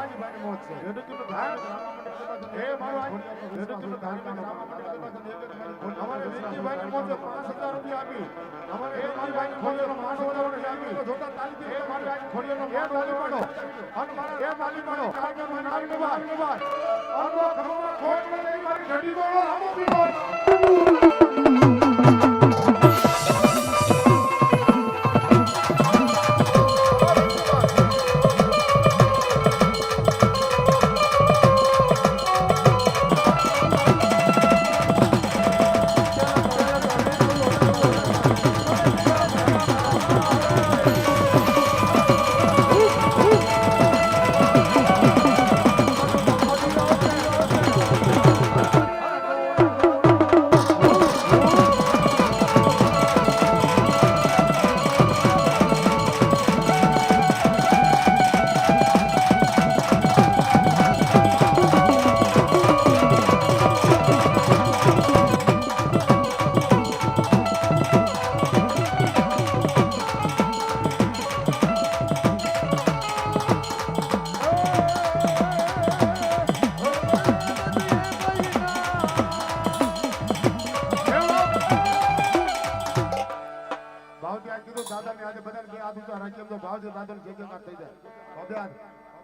છે. એ મારો આજ રેડુકીનું ધાર્મિક રામા મંડળ અમારે વીરજીભાઈની મોત છે પાંચ હજાર રૂપિયા આપી. અમારે એ મારી ભાઈ. ખોડિયાનો પાંચ હજાર રૂપિયા આપી. જોતા તાલીથી એ મારી ભાઈ ખોડિયાનો એ તાલી પાડો અને મારા એ તાલી પાડો કાર્યક્રમમાં નામ લેવા લેવા અનો ખમા ખોટ લઈ મારી ઘડી ગોળો રામો પીવો ભાવથી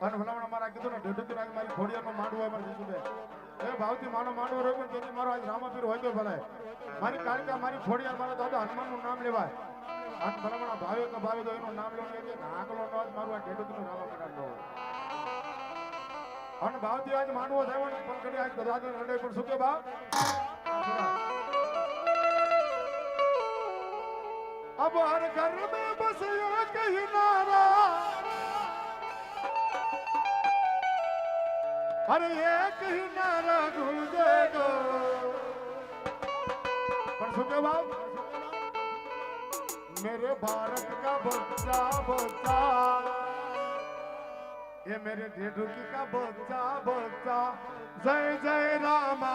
અને ભલામણ મારા કીધું ને, ઢેઢું કિલો મારી ખોડિયાનો માંડવો હોય મારે જીશુભાઈ એ ભાવથી માનો માંડવો રહ્યો પણ તેથી મારો આજ રામાપીર હોય તો ભલાય મારી કાળકા, મારી ખોડિયાર, મારા દાદા હનુમાનનું નામ લેવાય. અને ભલામણ ભાવે કે ભાવે તો એનું નામ લેવું કે આંકલો નો જ મારું આ ઢેઢું કિલો અને ભાવથી આજ માંડવો થયો ને, પણ કદી આજ દાદા હૃદય પણ શું કે ભાવ? અબ હર ઘર મેં બસ યો કહી નારા ही नारा अरे एक ही नारा गूंजेगा पर सुखे बाप मेरे भारत का बच्चा बच्चा ये मेरे ढेढुकी का बच्चा बच्चा जय जय रामा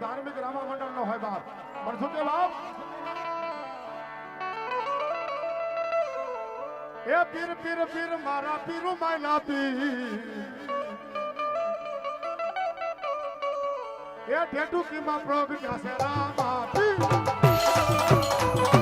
ધાર્મિક રામા મંડળ નો હોય. બાપ. પણ શું કે બાપ? એ પીર પીર પીર, મારા પીરુ માયલા પીર. એ ઢેઢુકીમાં પ્રગટ્યા છે રામા પીર.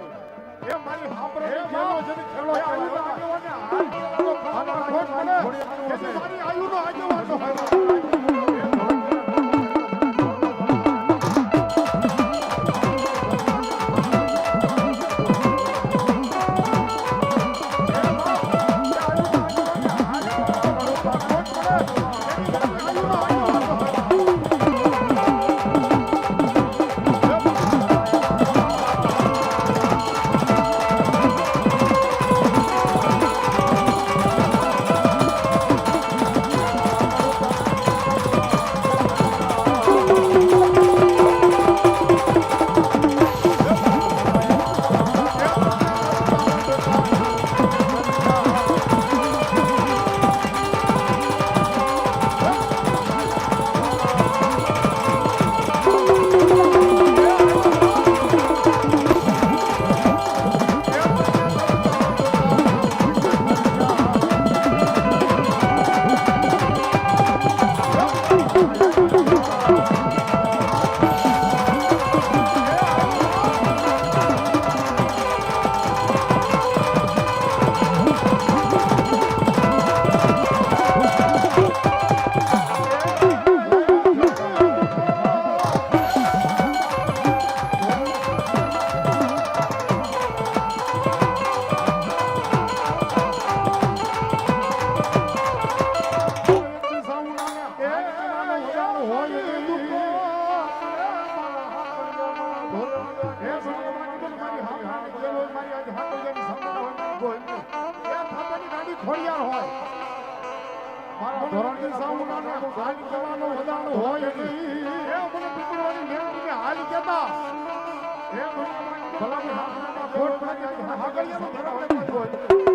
ભાઈ દેવનો ખેલો એ મારી હાંભળે જેવો છે ને ખેલો આયુનો આગેવાને હાથ આનો ખોટ પડે તેથી મારી આયુનો નું વધારણું હોય એટલે એ મને પિતૃઓની મેં કે હાલ કેતા એ ભલા ભલા ખોટ પડે આગળ જવાનું ધરાવે હોય.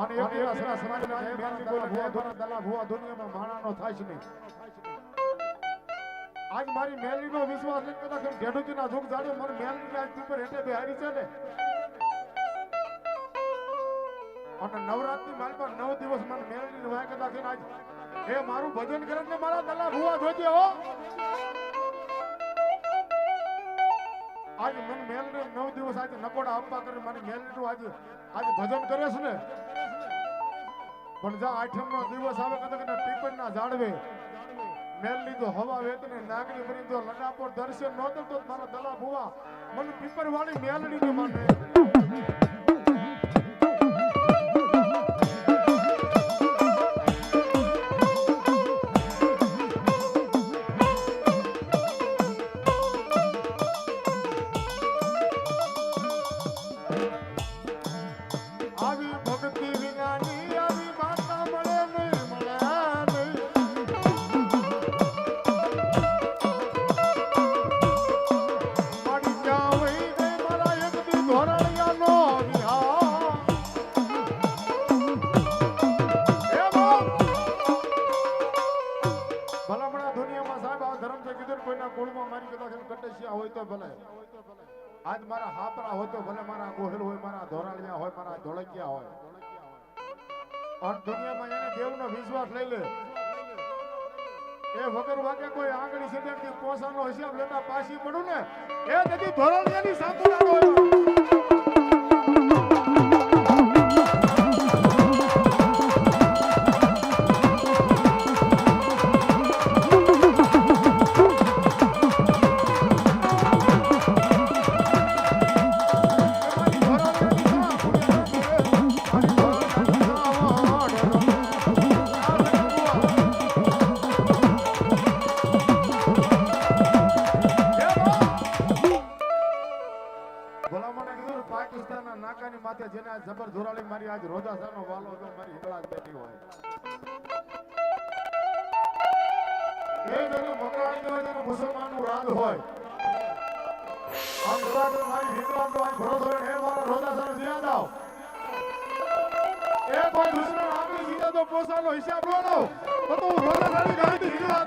અને એક દિવસ આ સમાજના જે મેલની બોલે, ભૂવા ધોના, દલા, ભુવા દુનિયામાં માણાનો થાય છે નહીં. આજ મારી મેલડીનો વિશ્વાસ એક કદાચ ઢેઢુજીના દુઃખ જાણ્યો મને મેલડીને આજ ઉપર હેઠે બેહારી છે ને. અને નવરાત્રી માલમાં નવ દિવસ મને મેલડીને વાય કદાચ આજ, એ મારું ભજન કરે ને મારા દલા, ભૂવા જોજે હો. આજે મન મેલડી નવ દિવસ આજે નકોડા આપવા કરે મને મેલડીનું આજે આજે ભજન કરે છે ને? પણ જા આઠમ નો દિવસ આવે કદાચ ને પીપળ ના ઝાડવે મેલની તો હવા વેતને નાગરી બની તો લડાપોર દર્શન નો તો તો મારા દલા ભુવા. મને પીપર વાળી મેલડી ની માને કુળમાં મારી કદાચ કટસિયા હોય તો ભલે. આજ મારા હાપરા હોય તો ભલે મારા ગોહેલ હોય, મારા ધોરાળિયા હોય, મારા ધોળકિયા હોય. અને દુનિયામાં એને દેવનો વિશ્વાસ લઈ લે. એ વગર વાગે કોઈ આંગળી સિદ્ધાંતથી પોસાનો હિસાબ લેતા પાછી પડું ને. એ નથી ધોરણિયાની સાંભળવાનો હોય. કોઈ દુશ્મન આપી સીધા તો પોતાનો હિસાબ લો. તો હું રોજ ગાડી સીધા